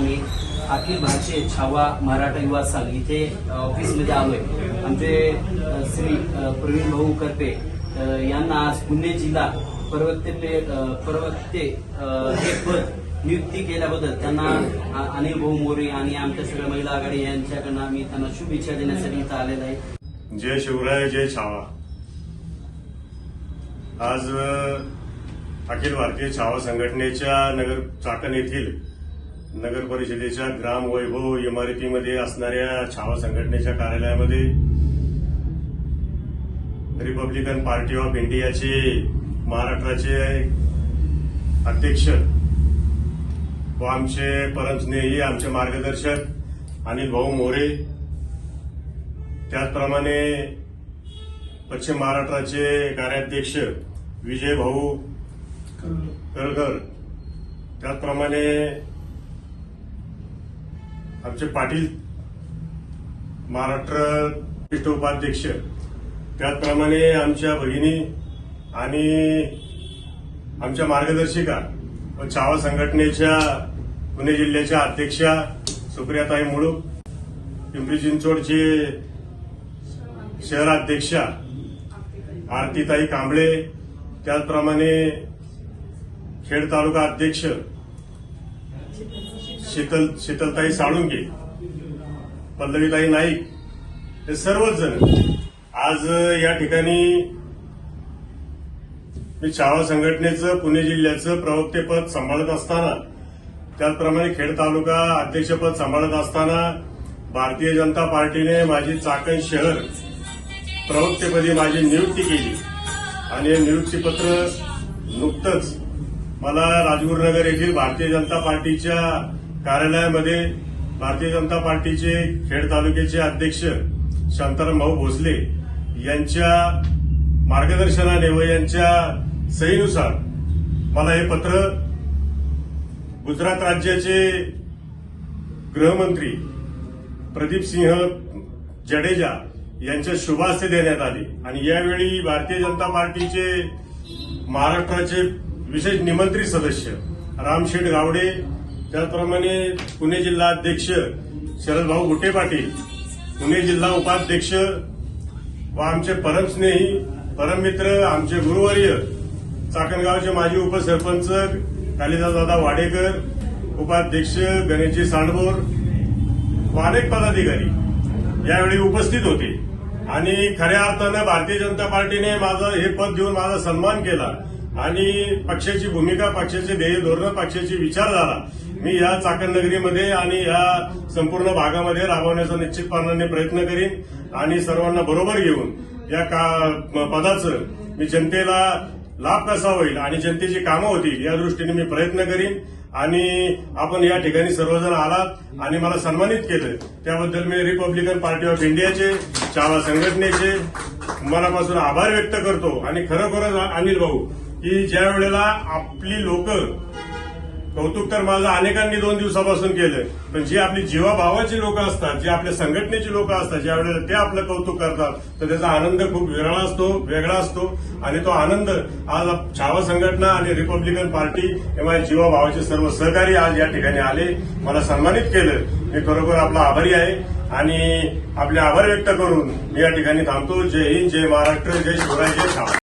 आम्ही अखिल भारतीय छावा मराठा युवा संघ इथे अ, ऑफिसमध्ये आलोय. आमचे श्री प्रवीण भाऊ करपे यांना आज पुणे जिल्हा प्रवक्ते प्रवक्ते हे पद नियुक्ती केल्याबद्दल त्यांना अनिल भाऊ मोरे आणि आमच्या सगळ्या महिला आघाडी यांच्याकडनं आम्ही त्यांना शुभेच्छा देण्यासाठी इथं आलेलो आहे. जय शिवराय जय छावा. आज अखिल भारतीय छावा संघटनेच्या नगर चाकण येथील नगर परिषदेच्या ग्राम वैभव इमारतीमध्ये असणाऱ्या छावा संघटनेच्या कार्यालयामध्ये रिपब्लिकन पार्टी ऑफ इंडियाचे महाराष्ट्राचे अध्यक्ष व आमचे परमस्नेही आमचे मार्गदर्शक अनिल भाऊ मोरे त्याचप्रमाणे पश्चिम महाराष्ट्राचे कार्याध्यक्ष विजय भाऊ करकर त्याचप्रमाणे आमचे पाटील महाराष्ट्र ज्येष्ठ उपाध्यक्ष. त्याचप्रमाणे आमच्या भगिनी आणि आमच्या मार्गदर्शिका व छावा संघटनेच्या पुणे जिल्ह्याच्या अध्यक्षा सुप्रियाताई मुळूक पिंपरी चिंचवडचे शहराध्यक्षा आरतीताई कांबळे त्याचप्रमाणे खेड तालुका अध्यक्ष शीतल शीतलताई साळुंके पल्लवीताई नाईक हे सर्वच जण. आज या ठिकाणी मी छावा संघटनेचं पुणे जिल्ह्याचं प्रवक्तेपद सांभाळत असताना त्याचप्रमाणे खेड तालुका अध्यक्षपद सांभाळत असताना भारतीय जनता पार्टीने माझी चाकण शहर प्रवक्तेपदी माझी नियुक्ती केली. आणि हे नियुक्तीपत्र नुकतंच मला राजगुरुनगर येथील भारतीय जनता पार्टीच्या कार्यालयामध्ये भारतीय जनता पार्टीचे खेड तालुक्याचे अध्यक्ष शांताराम भाऊ भोसले यांच्या मार्गदर्शनाने व यांच्या सहीनुसार मला हे पत्र गुजरात राज्याचे गृहमंत्री प्रदीप सिंह जडेजा यांच्या शुभास्ते देण्यात आली. आणि यावेळी भारतीय जनता पार्टीचे महाराष्ट्राचे विशेष निमंत्रित सदस्य रामशेठ गावडे त्याचप्रमाणे पुणे जिल्हा अध्यक्ष शरदभाऊ गुटे पाटील पुणे जिल्हा उपाध्यक्ष व आमचे परमस्नेही परममित्र आमचे गुरुवर्य चाकणगावचे माजी उपसरपंच कालिदासदादा वाडेकर उपाध्यक्ष गणेशजी सांडभोर व अनेक पदाधिकारी यावेळी उपस्थित होते. आणि खऱ्या अर्थानं भारतीय जनता पार्टीने माझं हे पद देऊन माझा सन्मान केला आणि पक्षाची भूमिका पक्षाचे ध्येय धोरण पक्षाची विचारधारा मी या चाकणनगरीमध्ये आणि या संपूर्ण भागामध्ये राबवण्याचा निश्चितपणाने प्रयत्न करीन आणि सर्वांना बरोबर घेऊन या का पदाचं मी जनतेला लाभ कसा होईल आणि जनतेची कामं होतील या दृष्टीने मी प्रयत्न करीन. आणि आपण या ठिकाणी सर्वजण आलात आणि मला सन्मानित केलं. त्याबद्दल मी रिपब्लिकन पार्टी ऑफ इंडियाचे चावा संघटनेचे मनापासून आभार व्यक्त करतो. आणि खरोखरच अनिल भाऊ की ज्या वेळेला आपली लोक कौतुक तर माझं अनेकांनी दोन दिवसापासून केलं पण जी आपली जीवाभावाची लोक असतात जी आपल्या संघटनेची लोक असतात ज्या वेळेला ते आपलं कौतुक करतात तर त्याचा आनंद खूप वेगळा असतो वेगळा असतो. आणि तो आनंद आज छावा संघटना आणि रिपब्लिकन पार्टी हे माझ्या जीवाभावाचे सर्व सहकारी आज या ठिकाणी आले. मला सन्मानित केलं. मी खरोखर आपला आभारी आहे. आणि आपले आभार व्यक्त करून मी या ठिकाणी थांबतो. जय हिंद जय महाराष्ट्र जय शिवराय जय छावा.